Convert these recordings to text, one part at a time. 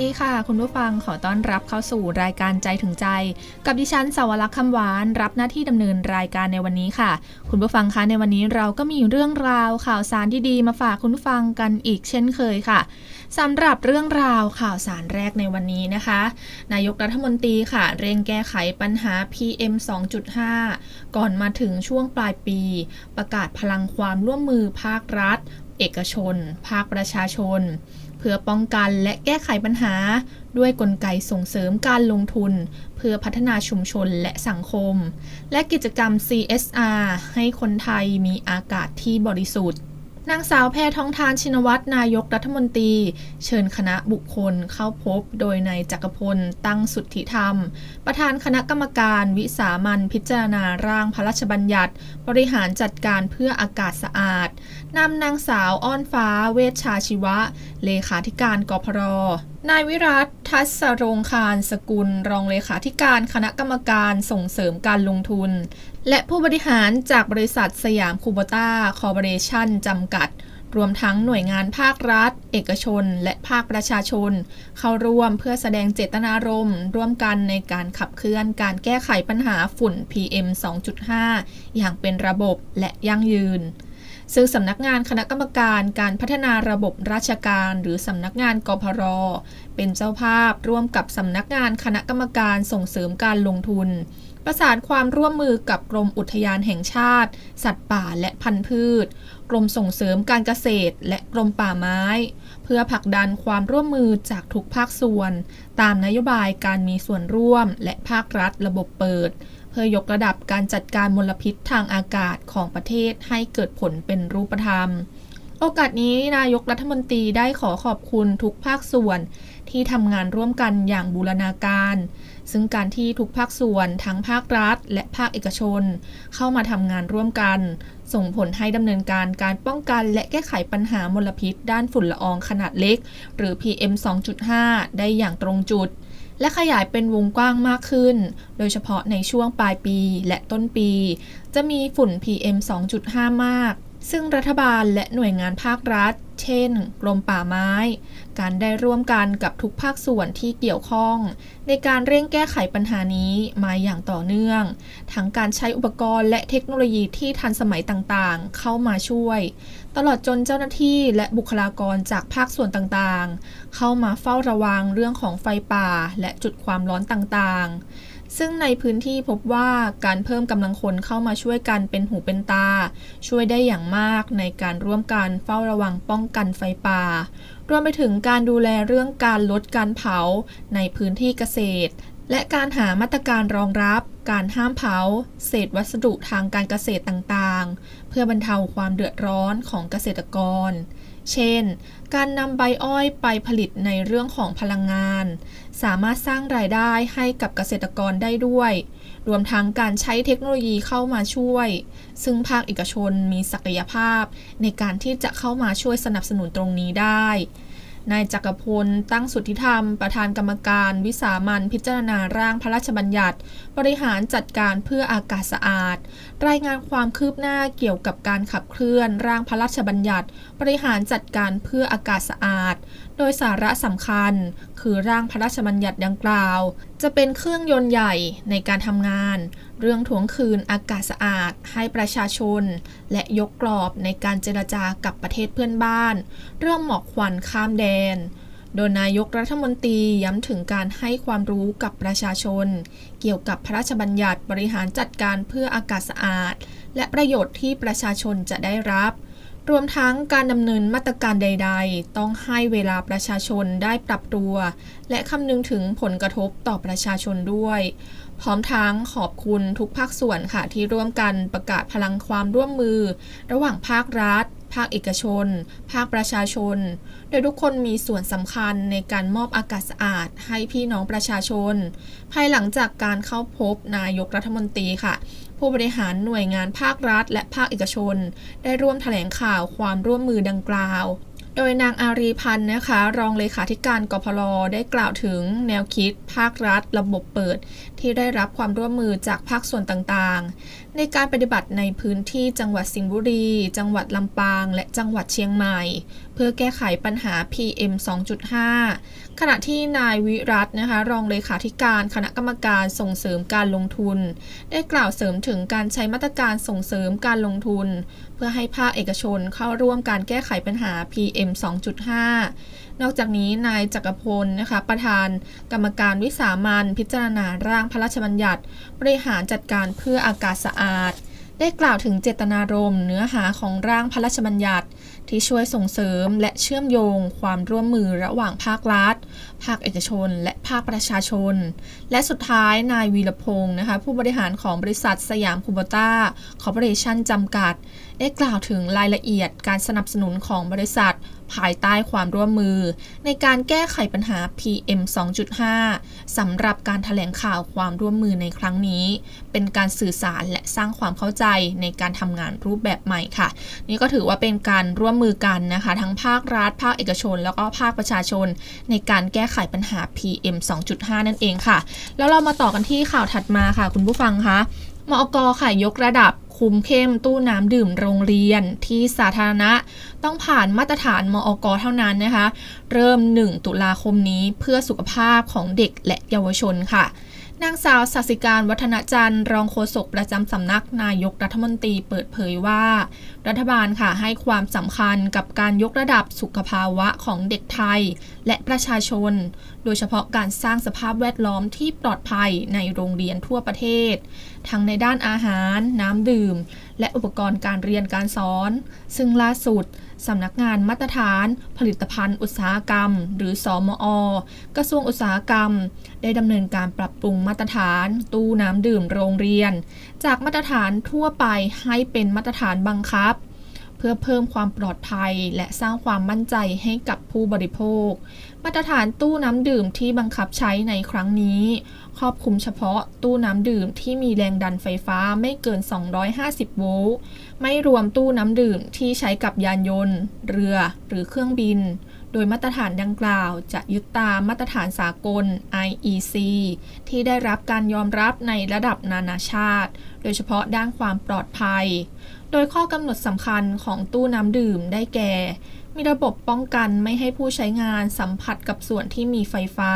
ดีค่ะ คุณผู้ฟังขอต้อนรับเข้าสู่รายการใจถึงใจ กับดิฉันสาวรักษ์คำหวานรับหน้าที่ดำเนินรายการในวันนี้ค่ะ คุณผู้ฟังคะในวันนี้เราก็มีเรื่องราวข่าวสารดีๆมาฝากคุณผู้ฟังกันอีกเช่นเคยค่ะสำหรับเรื่องราวข่าวสารแรกในวันนี้นะคะ นายกรัฐมนตรีค่ะ เร่งแก้ไขปัญหา PM 2.5 ก่อนมาถึงช่วงปลายปี ประกาศพลังความร่วมมือภาครัฐ เอกชน ภาคประชาชน เพื่อป้องกันและแก้ไขปัญหา ด้วยกลไกส่งเสริมการลงทุน เพื่อพัฒนาชุมชนและสังคม และกิจกรรม CSR ให้คนไทยมีอากาศที่บริสุทธิ์ นางสาวแพทองทานชินวัตรนายกรัฐมนตรี เชิญคณะบุคคลเข้าพบโดยนายจักรพลตั้งสุทธิธรรม ประธานคณะกรรมการวิสามันพิจารณาร่างพระราชบัญญัติ บริหารจัดการเพื่ออากาศสะอาดนำนางสาวอ้อนฟ้าเวชชาชีวะ เลขาธิการกพร นายวิรัตทัศรงคารสกุล รองเลขาธิการคณะกรรมการส่งเสริมการลงทุน และผู้บริหารจากบริษัทสยามคูโบต้าคอร์ปอเรชั่นจำกัด รวมทั้งหน่วยงานภาครัฐ เอกชน และภาคประชาชน เข้าร่วมเพื่อแสดงเจตนารมณ์ ร่วมกันในการขับเคลื่อนการแก้ไขปัญหาฝุ่น PM 2.5 อย่างเป็นระบบและยั่งยืน ซึ่งสำนักงานคณะกรรมการการพัฒนาระบบราชการ หรือสำนักงานกพร เป็นเจ้าภาพร่วมกับสำนักงานคณะกรรมการส่งเสริมการลงทุน ประสานความร่วมมือกับกรมอุทยานแห่งชาติ สัตว์ป่าและพันธุ์พืช กรมส่งเสริมการเกษตร และกรมป่าไม้ เพื่อผลักดันความร่วมมือจากทุกภาคส่วน ตามนโยบายการมีส่วนร่วม และภาครัฐระบบเปิด เพื่อยกระดับการจัดการมลพิษทางอากาศของประเทศให้เกิดผลเป็นรูปธรรม โอกาสนี้นายกรัฐมนตรีได้ขอขอบคุณทุกภาคส่วนที่ทำงานร่วมกันอย่างบูรณาการ ซึ่งการที่ทุกภาคส่วนทั้งภาครัฐ และภาคเอกชน เข้ามาทำงานร่วมกัน ส่งผลให้ดำเนินการการป้องกันและแก้ไขปัญหามลพิษด้านฝุ่นละอองขนาดเล็ก หรือ PM 2.5 ได้อย่างตรงจุด และขยายเป็นวงกว้างมากขึ้น โดยเฉพาะในช่วงปลายปีและต้นปี จะมีฝุ่น PM 2.5 มาก ซึ่งรัฐบาลและหน่วยงานภาครัฐ เช่น กรมป่าไม้ การได้ร่วมกันกับทุกภาคส่วนที่เกี่ยวข้อง ในการเร่งแก้ไขปัญหานี้มาอย่างต่อเนื่อง ทั้งการใช้อุปกรณ์และเทคโนโลยีที่ทันสมัยต่างๆ เข้ามาช่วย ตลอดจนเจ้าหน้าที่และบุคลากรจากภาคส่วนต่างๆ เข้ามาเฝ้าระวังเรื่องของไฟป่าและจุดความร้อนต่างๆ ซึ่งในพื้นที่พบว่าการเพิ่มกำลังคนเข้ามาช่วยกันเป็นหูเป็นตา ช่วยได้อย่างมากในการร่วมกันเฝ้าระวังป้องกันไฟป่ารวมไปถึงการดูแลเรื่องการลดการเผาในพื้นที่เกษตร และการหามาตรการรองรับ การห้ามเผา เศษวัสดุทางการเกษตรต่างๆ เพื่อบรรเทาความเดือดร้อนของเกษตรกร เช่น การนำใบอ้อยไปผลิตในเรื่องของพลังงาน สามารถสร้างรายได้ให้กับเกษตรกรได้ด้วย รวมทั้งการใช้เทคโนโลยีเข้ามาช่วย ซึ่งภาคเอกชนมีศักยภาพในการที่จะเข้ามาช่วยสนับสนุนตรงนี้ได้ นายจักรพล ตั้งสุทธิธรรม ประธานกรรมการ วิสามันพิจารณาร่างพระราชบัญญัติ บริหารจัดการเพื่ออากาศสะอาด รายงานความคืบหน้าเกี่ยวกับการขับเคลื่อนร่างพระราชบัญญัติ บริหารจัดการเพื่ออากาศสะอาด โดยสาระสำคัญ คือร่างพระราชบัญญัติดังกล่าว จะเป็นเครื่องยนต์ใหญ่ในการทำงาน เรื่องถวงคืนอากาศสะอาดให้ประชาชน และยกกรอบในการเจรจากับประเทศเพื่อนบ้าน เรื่องหมอกควันข้ามแดน โดยนายกรัฐมนตรีย้ำถึงการให้ความรู้กับประชาชน เกี่ยวกับพระราชบัญญัติบริหารจัดการเพื่ออากาศสะอาด และประโยชน์ที่ประชาชนจะได้รับ รวมทั้งการดำเนินมาตรการใด ๆ ต้องให้เวลาประชาชนได้ปรับตัว และคำนึงถึงผลกระทบต่อประชาชนด้วย พร้อมทั้งขอบคุณทุกภาคส่วนค่ะที่ร่วมกันประกาศพลังความร่วมมือ ระหว่างภาครัฐ ภาคเอกชน ภาคประชาชน โดยทุกคนมีส่วนสำคัญในการมอบอากาศสะอาดให้พี่น้องประชาชน ภายหลังจากการเข้าพบนายกรัฐมนตรีค่ะ ผู้บริหารหน่วยงานภาครัฐ และภาคเอกชน ได้ร่วมแถลงข่าวความร่วมมือดังกล่าว โดยนางอารีพันธ์นะคะ รองเลขาธิการกพลได้กล่าวถึงแนวคิด ภาครัฐ ระบบเปิด ที่ได้รับความร่วมมือจากภาคส่วนต่างๆ ในการปฏิบัติในพื้นที่จังหวัดสิงห์บุรี จังหวัดลำปาง และจังหวัดเชียงใหม่ เพื่อแก้ไขปัญหา PM 2.5 ขณะที่นายวิรัตนะคะรองเลขาธิการคณะกรรมการส่งเสริมการลงทุน ได้กล่าวเสริมถึงการใช้มาตรการส่งเสริมการลงทุน เพื่อให้ภาคเอกชนเข้าร่วมการแก้ไขปัญหา PM 2.5 นอกจากนี้นายจักรพลนะคะประธานกรรมการวิสามันพิจารณาร่างพระราชบัญญัติ บริหารจัดการเพื่ออากาศสะอาด ได้กล่าวถึงเจตนารมณ์เนื้อหาของร่างพระราชบัญญัติ ที่ช่วยส่งเสริมและเชื่อมโยงความร่วมมือระหว่างภาครัฐ ภาคเอกชน และภาคประชาชน และสุดท้ายนายวีรพงศ์นะคะผู้บริหารของบริษัทสยามคูโบต้าคอร์ปอเรชั่นจำกัด ได้กล่าวถึงรายละเอียดการสนับสนุนของบริษัท ภายใต้ความร่วมมือ ในการแก้ไขปัญหา PM 2.5 สำหรับการถแถลงข่าวความร่วมมือในครั้งนี้ เป็นการสื่อสารและสร้างความเข้าใจในการทำงานรูปแบบใหม่ค่ะ นี่ก็ถือว่าเป็นการร่วมมือกันนะคะ ทั้งภาครัฐ ภาคเอกชน แล้วก็ภาคประชาชน ในการแก้ไขปัญหา PM 2.5 นั่นเองค่ะ แล้วเรามาต่อกันที่ข่าวถัดมาค่ะ คุณผู้ฟังคะมอกค่ะยกระดับ คุมเข้มตู้น้ำดื่มโรงเรียนที่สาธารณะ ต้องผ่านมาตรฐานมอกเท่านั้นนะคะ เริ่ม 1 ตุลาคมนี้เพื่อสุขภาพของเด็กและเยาวชนค่ะนางสาวสัสิการวัฒนจันทร์รองโฆษกประจำสำนักนายกรัฐมนตรีเปิดเผยว่ารัฐบาลค่ะให้ความสำคัญกับการยกระดับสุขภาวะของเด็กไทย และประชาชน โดยเฉพาะการสร้างสภาพแวดล้อมที่ปลอดภัยในโรงเรียนทั่วประเทศ ทั้งในด้านอาหาร น้ำดื่ม และอุปกรณ์การเรียนการสอน ซึ่งล่าสุดสำนักงานมาตรฐาน ผลิตภัณฑ์อุตสาหกรรม หรือสอมอกระทรวงอุตสาหกรรม ได้ดำเนินการปรับปรุงมาตรฐาน ตู้น้ำดื่มโรงเรียน จากมาตรฐานทั่วไปให้เป็นมาตรฐานบังคับ เพื่อเพิ่มความปลอดภัย และสร้างความมั่นใจให้กับผู้บริโภค มาตรฐานตู้น้ำดื่มที่บังคับใช้ในครั้งนี้ ครอบคลุมเฉพาะตู้น้ำดื่มที่มีแรงดันไฟฟ้าไม่เกิน 250 โวลต์ไม่รวมตู้น้ำดื่มที่ใช้กับยานยนต์ เรือหรือเครื่องบิน โดยมาตรฐานดังกล่าว จะยึดตามมาตรฐานสากล IEC ที่ได้รับการยอมรับในระดับนานาชาติ โดยเฉพาะด้านความปลอดภัย โดยข้อกำหนดสำคัญของตู้น้ำดื่มได้แก่ มีระบบป้องกันไม่ให้ผู้ใช้งานสัมผัสกับส่วนที่มีไฟฟ้า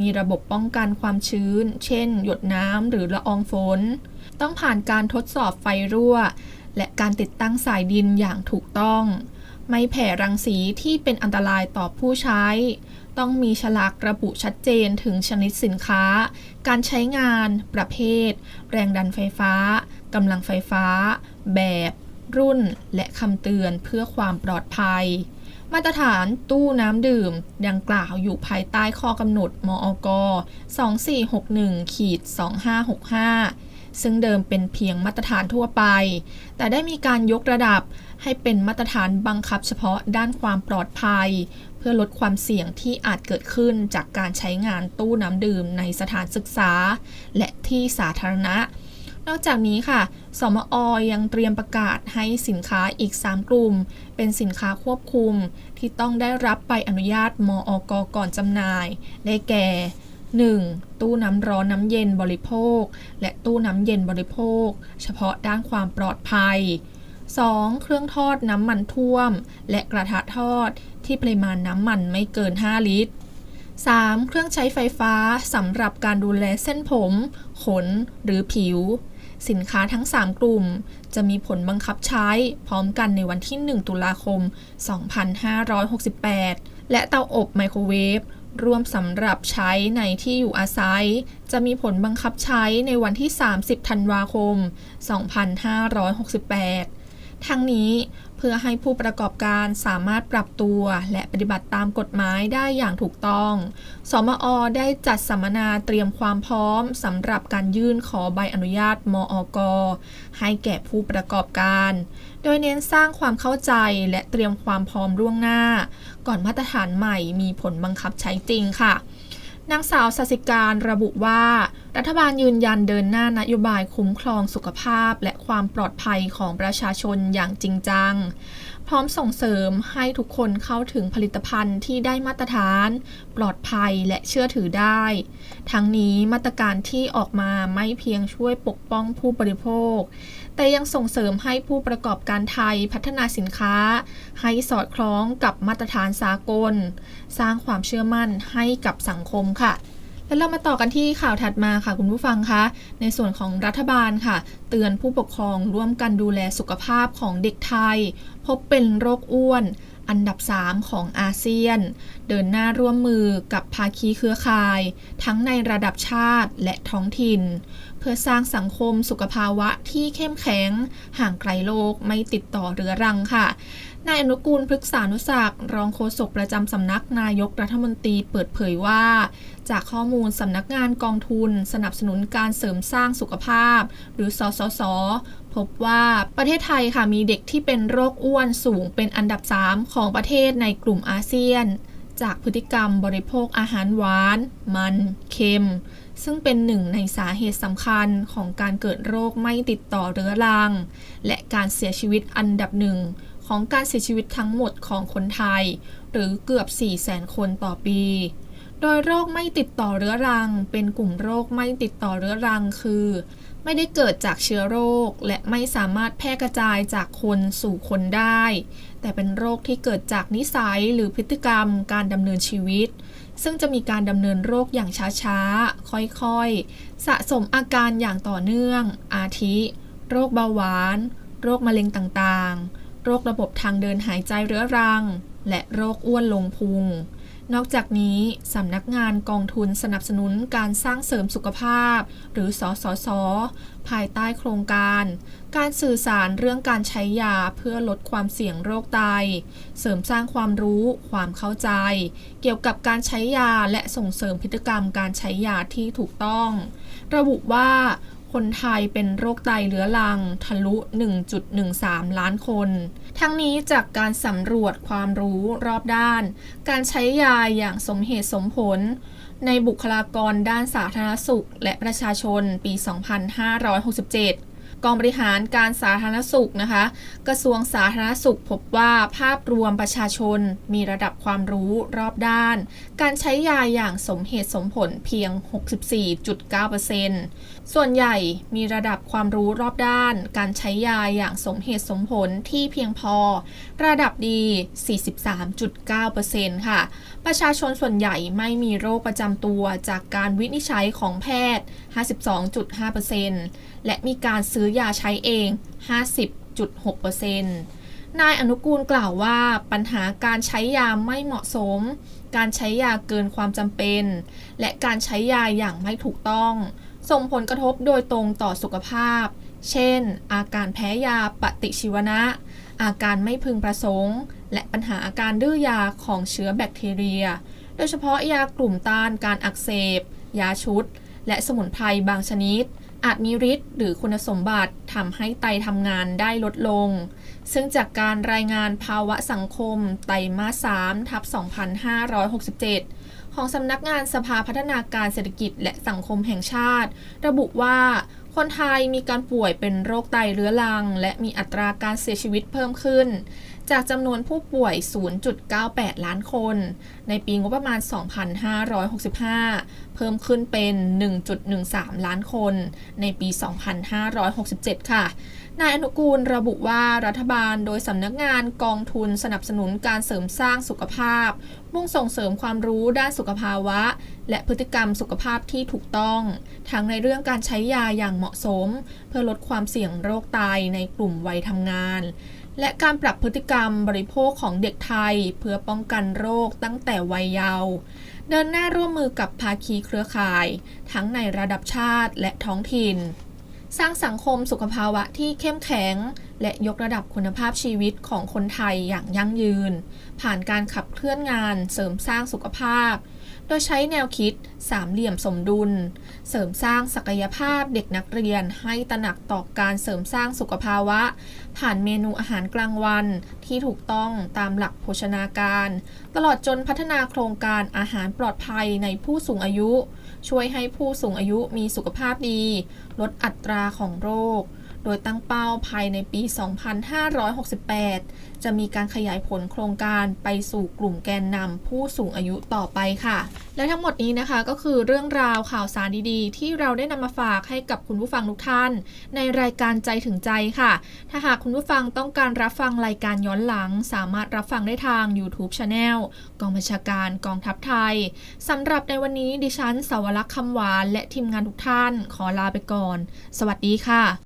มีระบบป้องกันความชื้น เช่น หยดน้ำหรือละอองฝน ต้องผ่านการทดสอบไฟรั่ว และการติดตั้งสายดินอย่างถูกต้อง ไม่แผ่รังสีที่เป็นอันตรายต่อผู้ใช้ ต้องมีฉลากระบุชัดเจนถึงชนิดสินค้า การใช้งาน ประเภท แรงดันไฟฟ้า กำลังไฟฟ้า แบบ รุ่น และคำเตือนเพื่อความปลอดภัย มาตรฐานตู้น้ำดื่ม ดังกล่าวอยู่ภายใต้ข้อกำหนด มอก2461ขีด2565 ซึ่งเดิมเป็นเพียงมาตรฐานทั่วไป แต่ได้มีการยกระดับให้เป็นมาตรฐานบังคับเฉพาะด้านความปลอดภัย เพื่อลดความเสี่ยงที่อาจเกิดขึ้นจากการใช้งานตู้น้ำดื่มในสถานศึกษา และที่สาธารณะ นอกจากนี้ค่ะ สมอยังเตรียมประกาศให้สินค้าอีก 3 กลุ่ม เป็นสินค้าควบคุม ที่ต้องได้รับใบอนุญาตมอกก่อนจำหน่าย ได้แก่ 1. ตู้น้ำร้อนน้ำเย็นบริโภค และตู้น้ำเย็นบริโภค เฉพาะด้านความปลอดภัย 2. เครื่องทอดน้ำมันท่วม และกระทะทอดที่ปริมาณน้ำมันไม่เกิน 5 ลิตร 3. เครื่องใช้ไฟฟ้าสำหรับการดูแลเส้นผม ขน หรือผิว สินค้าทั้ง 3 กลุ่ม จะมีผลบังคับใช้พร้อมกันในวันที่ 1 ตุลาคม 2568 และเตาอบไมโครเวฟรวมสำหรับใช้ในที่อยู่อาศัย จะมีผลบังคับใช้ในวันที่ 30 ธันวาคม 2568 ทั้งนี้ พื่อให้ผู้ประกอบการสามารถปรับตัว และปฏิบัติตามกฎหมายได้อย่างถูกต้อง สมอ ได้จัดสัมมนาเตรียมความพร้อมสำหรับการยื่นขอใบอนุญาตมอกให้แก่ผู้ประกอบการ โดยเน้นสร้างความเข้าใจและเตรียมความพร้อมล่วงหน้า ก่อนมาตรฐานใหม่มีผลบังคับใช้จริงค่ะ นางสาวสสิการระบุว่า รัฐบาลยืนยันเดินหน้านโยบายคุ้มครองสุขภาพ และความปลอดภัยของประชาชนอย่างจริงจัง พร้อมส่งเสริมให้ทุกคนเข้าถึงผลิตภัณฑ์ที่ได้มาตรฐาน ปลอดภัยและเชื่อถือได้ ทั้งนี้มาตรการที่ออกมาไม่เพียงช่วยปกป้องผู้บริโภค แต่ยังส่งเสริมให้ผู้ประกอบการไทยพัฒนาสินค้า ให้สอดคล้องกับมาตรฐานสากล สร้างความเชื่อมั่นให้กับสังคมค่ะแล้วเรามาต่อกันที่ข่าวถัดมาค่ะคุณผู้ฟังคะ ในส่วนของรัฐบาลค่ะ เตือนผู้ปกครองร่วมกันดูแลสุขภาพของเด็กไทย พบเป็นโรคอ้วน อันดับ 3 ของอาเซียน เดินหน้าร่วมมือกับภาคีเครือข่าย ทั้งในระดับชาติและท้องถิ่น พื่อสร้างสังคมสุขภาวะที่เข้มแข็ง ห่างไกลโรคไม่ติดต่อเรื้อรังค่ะนายอนุกูลพฤกษานุศักดิ์รองโฆษกประจำสำนักนายกรัฐมนตรีเปิดเผยว่า จากข้อมูลสำนักงานกองทุน สนับสนุนการเสริมสร้างสุขภาพ หรือสสส พบว่าประเทศไทยค่ะมีเด็กที่เป็นโรคอ้วนสูงเป็นอันดับ 3 ของประเทศในกลุ่มอาเซียน จากพฤติกรรมบริโภคอาหารหวาน มัน เค็ม ซึ่งเป็นหนึ่งในสาเหตุสำคัญของการเกิดโรคไม่ติดต่อเรื้อรัง และการเสียชีวิตอันดับหนึ่งของการเสียชีวิตทั้งหมดของคนไทย หรือเกือบ 4 0 0แสนคนต่อปี โดยโรคไม่ติดต่อเรื้อรัง เป็นกลุ่มโรคไม่ติดต่อเรื้อรังคือ ไม่ได้เกิดจากเชื้อโรค และไม่สามารถแพร่กระจายจากคนสู่คนได้ แต่เป็นโรคที่เกิดจากนิสัยหรือพฤติกรรมการดำเนินชีวิต ซึ่งจะมีการดำเนินโรคอย่างช้าๆ ค่อยๆ สะสมอาการอย่างต่อเนื่อง อาทิ โรคเบาหวาน โรคมะเร็งต่างๆ โรคระบบทางเดินหายใจเรื้อรัง และโรคอ้วนลงพุง นอกจากนี้ สำนักงานกองทุนสนับสนุนการสร้างเสริมสุขภาพ หรือสสส ภายใต้โครงการ การสื่อสารเรื่องการใช้ยาเพื่อลดความเสี่ยงโรคไต เสริมสร้างความรู้ ความเข้าใจ เกี่ยวกับการใช้ยาและส่งเสริมพฤติกรรมการใช้ยาที่ถูกต้อง ระบุว่าคนไทยเป็นโรคไตเรื้อรัง ทะลุ 1.13 ล้านคน ทั้งนี้จากการสำรวจความรู้รอบด้าน การใช้ยาอย่างสมเหตุสมผล ในบุคลากรด้านสาธารณสุขและประชาชนปี 2567 กองบริหารการสาธารณสุขนะคะ กระทรวงสาธารณสุขพบว่าภาพรวมประชาชนมีระดับความรู้รอบด้าน การใช้ยาอย่างสมเหตุสมผลเพียง 64.9%ส่วนใหญ่มีระดับความรู้รอบด้าน การใช้ยาอย่างสมเหตุสมผลที่เพียงพอ ระดับดี 43.9%ค่ะ ประชาชนส่วนใหญ่ไม่มีโรคประจำตัวจากการวินิจฉัยของแพทย์ 52.5% และมีการซื้อยาใช้เอง 50.6%นายอนุกูลกล่าวว่าปัญหาการใช้ยาไม่เหมาะสม การใช้ยาเกินความจำเป็น และการใช้ยาอย่างไม่ถูกต้อง ส่งผลกระทบโดยตรงต่อสุขภาพ เช่น อาการแพ้ยาปฏิชีวนะ อาการไม่พึงประสงค์ และปัญหาอาการดื้อยาของเชื้อแบคทีเรีย โดยเฉพาะยากลุ่มต้านการอักเสบ ยาชุด และสมุนไพรบางชนิด อาจมีฤทธิ์หรือคุณสมบัติทำให้ไตทำงานได้ลดลง ซึ่งจากการรายงานภาวะสังคมไตมาส3ทับ 2567 ของสำนักงานสภาพัฒนาการเศรษฐกิจและสังคมแห่งชาติ ระบุว่า คนไทยมีการป่วยเป็นโรคไตเรื้อรัง และมีอัตราการเสียชีวิตเพิ่มขึ้น จากจำนวนผู้ป่วย 0.98 ล้านคน ในปีงบประมาณ 2565 เพิ่มขึ้นเป็น 1.13 ล้านคน ในปี 2567 ค่ะ นายอนุกูลระบุว่ารัฐบาลโดยสำนักงานกองทุนสนับสนุนการเสริมสร้างสุขภาพ มุ่งส่งเสริมความรู้ด้านสุขภาวะ และพฤติกรรมสุขภาพที่ถูกต้อง ทั้งในเรื่องการใช้ยาอย่างเหมาะสม เพื่อลดความเสี่ยงโรคไตในกลุ่มวัยทำงาน และการปรับพฤติกรรมบริโภคของเด็กไทย เพื่อป้องกันโรคตั้งแต่วัยเยาว์เดินหน้าร่วมมือกับภาคีเครือข่าย ทั้งในระดับชาติและท้องถิ่น สร้างสังคมสุขภาวะที่เข้มแข็ง และยกระดับคุณภาพชีวิตของคนไทยอย่างยั่งยืน ผ่านการขับเคลื่อนงานเสริมสร้างสุขภาพ โดยใช้แนวคิดสามเหลี่ยมสมดุล เสริมสร้างศักยภาพเด็กนักเรียนให้ตระหนักต่อการเสริมสร้างสุขภาวะ ผ่านเมนูอาหารกลางวัน ที่ถูกต้องตามหลักโภชนาการ ตลอดจนพัฒนาโครงการอาหารปลอดภัยในผู้สูงอายุ ช่วยให้ผู้สูงอายุมีสุขภาพดี ลดอัตราของโรค โดยตั้งเป้าภายในปี 2568 จะมีการขยายผลโครงการไปสู่กลุ่มแกนนำผู้สูงอายุต่อไปค่ะ และทั้งหมดนี้นะคะก็คือเรื่องราวข่าวสารดีๆ ที่เราได้นำมาฝากให้กับคุณผู้ฟังทุกท่าน ในรายการใจถึงใจค่ะ ถ้าหากคุณผู้ฟังต้องการรับฟังรายการย้อนหลัง สามารถรับฟังได้ทาง YouTube Channel กองบัญชาการกองทัพไทยสำหรับในวันนี้ดิฉันสาวรักษ์คำหวานและทีมงานทุกท่านขอลาไปก่อน สวัสดีค่ะ